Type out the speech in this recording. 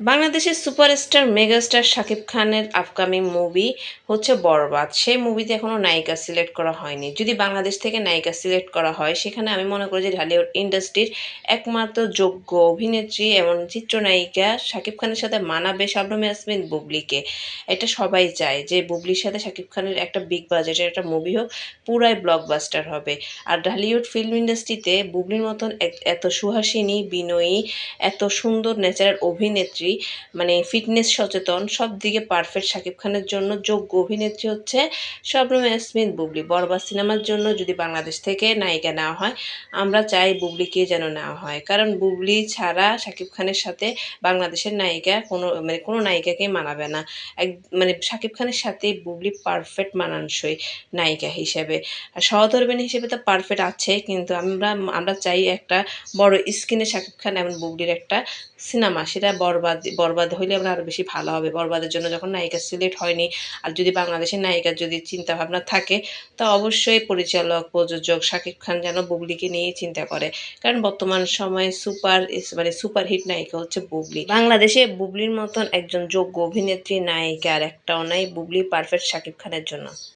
বাংলাদেশের superstar megastar Shakib খানের upcoming movie হচ্ছে বরবাদ। সেই মুভিতে এখনও নায়িকা সিলেক্ট করা হয়নি। যদি বাংলাদেশ থেকে নায়িকা সিলেক্ট করা হয়, সেখানে আমি মনে করি যে ঢালিউড ইন্ডাস্ট্রির একমাত্র যোগ্য অভিনেত্রী এবং চিত্রনায়িকা শাকিব খানের সাথে মানাবে শবনম ইয়াসমিন বুবলিকে। এটা সবাই চায় যে বুবলির সাথে শাকিব খানের একটা বিগ বাজেটের একটা মুভি হোক, পুরাই ব্লকবাস্টার হবে। আর ঢালিউড ফিল্ম ইন্ডাস্ট্রিতে বুবলির মতন এত সুহাসিনী, বিনয়ী, এত সুন্দর ন্যাচারাল অভিনেত্রী মানে ফিটনেস সচেতন, সব দিকে পারফেক্ট শাকিব খানের জন্য যোগ্য অভিনেত্রী হচ্ছে শবনম ইয়াসমিন বুবলি। বরবাদ সিনেমার জন্য যদি বাংলাদেশ থেকে নায়িকা নেওয়া হয়, আমরা চাই বুবলিকে যেন নেওয়া হয়। কারণ বুবলি ছাড়া শাকিব খানের সাথে বাংলাদেশের নায়িকা কোনো মানে কোনো নায়িকাকে মানাবে না। এক মানে শাকিব খানের সাথে বুবলি পারফেক্ট মানানসই নায়িকা হিসেবে। আর সহধর্মিণী হিসেবে তো পারফেক্ট আছে, কিন্তু আমরা আমরা চাই একটা বড় স্ক্রিনে শাকিব খান এবং বুবলির একটা সিনেমা, সেটা বরবাদ বরবাদ হইলে আমরা আরও বেশি ভালো হবে। বরবাদের জন্য যখন নায়িকা সিলেক্ট হয়নি, আর যদি বাংলাদেশের নায়িকার যদি চিন্তা ভাবনা থাকে, তা অবশ্যই পরিচালক, প্রযোজক শাকিব খান যেন বুবলিকে নিয়েই চিন্তা করে। কারণ বর্তমান সময়ে সুপার মানে সুপারহিট নায়িকা হচ্ছে বুবলি। বাংলাদেশে বুবলির মতন একজন যোগ্য অভিনেত্রী নায়িকা আর একটাও নাই, বুবলি পারফেক্ট শাকিব খানের জন্য।